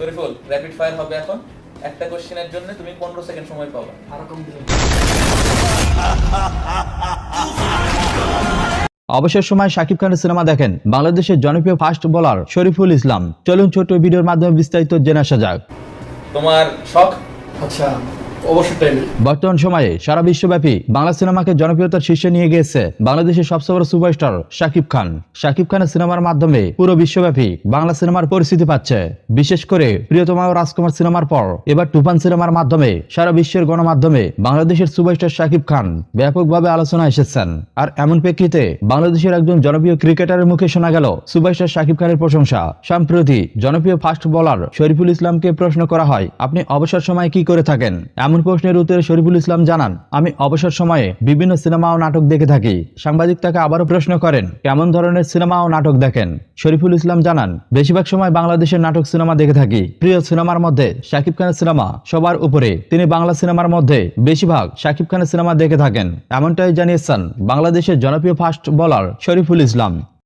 Shariful rapid fire হবে এখন। একটা কোশ্চেনের জন্য তুমি পনেরো সেকেন্ড সময় পাবা। অবসর সময় শাকিব খানের সিনেমা দেখেন। বাংলাদেশের জনপ্রিয় ফাস্ট বোলার শরীফুল ইসলাম। চলুন ছোট ভিডিওর মাধ্যমে বিস্তারিত জেনে আসা যাক। তোমার শখ? আচ্ছা বর্তমান সময়ে সারা বিশ্বব্যাপী বাংলা সিনেমাকে জনপ্রিয়তার শীর্ষে নিয়ে গিয়েছে বাংলাদেশের সবচেয়ে বড় সুপারস্টার শাকিব খান। শাকিব খানের সিনেমার মাধ্যমে পুরো বিশ্বব্যাপী বাংলা সিনেমার পরিস্থিতি পাচ্ছে। বিশেষ করে প্রিয়তমা ও রাজকুমার সিনেমার পর এবার তুফান সিনেমার মাধ্যমে সারা বিশ্বের গণমাধ্যমে বাংলাদেশের সুপারস্টার শাকিব খান ব্যাপকভাবে আলোচনা এসেছেন। আর এমন প্রেক্ষিতে বাংলাদেশের একজন জনপ্রিয় ক্রিকেটারের মুখে শোনা গেল সুপারস্টার শাকিব খানের প্রশংসা। সম্প্রতি জনপ্রিয় ফাস্ট বোলার শরীফুল ইসলামকে প্রশ্ন করা হয়, আপনি অবসর সময়ে কি করে থাকেন? এমন প্রশ্নের উত্তরে শরীফুল ইসলাম জানান, আমি অবসর সময়ে বিভিন্ন সিনেমা ও নাটক দেখে থাকি। সাংবাদিক তাকে আবারও প্রশ্ন করেন, কেমন ধরনের সিনেমা ও নাটক দেখেন? শরীফুল ইসলাম জানান, বেশিরভাগ সময় বাংলাদেশের নাটক সিনেমা দেখে থাকি। প্রিয় সিনেমার মধ্যে শাকিব খানের সিনেমা সবার উপরে। তিনি বাংলা সিনেমার মধ্যে বেশিরভাগ শাকিব খানের সিনেমা দেখে থাকেন। এমনটাই জানিয়েছেন বাংলাদেশের জনপ্রিয় ফাস্ট বলার শরীফুল ইসলাম।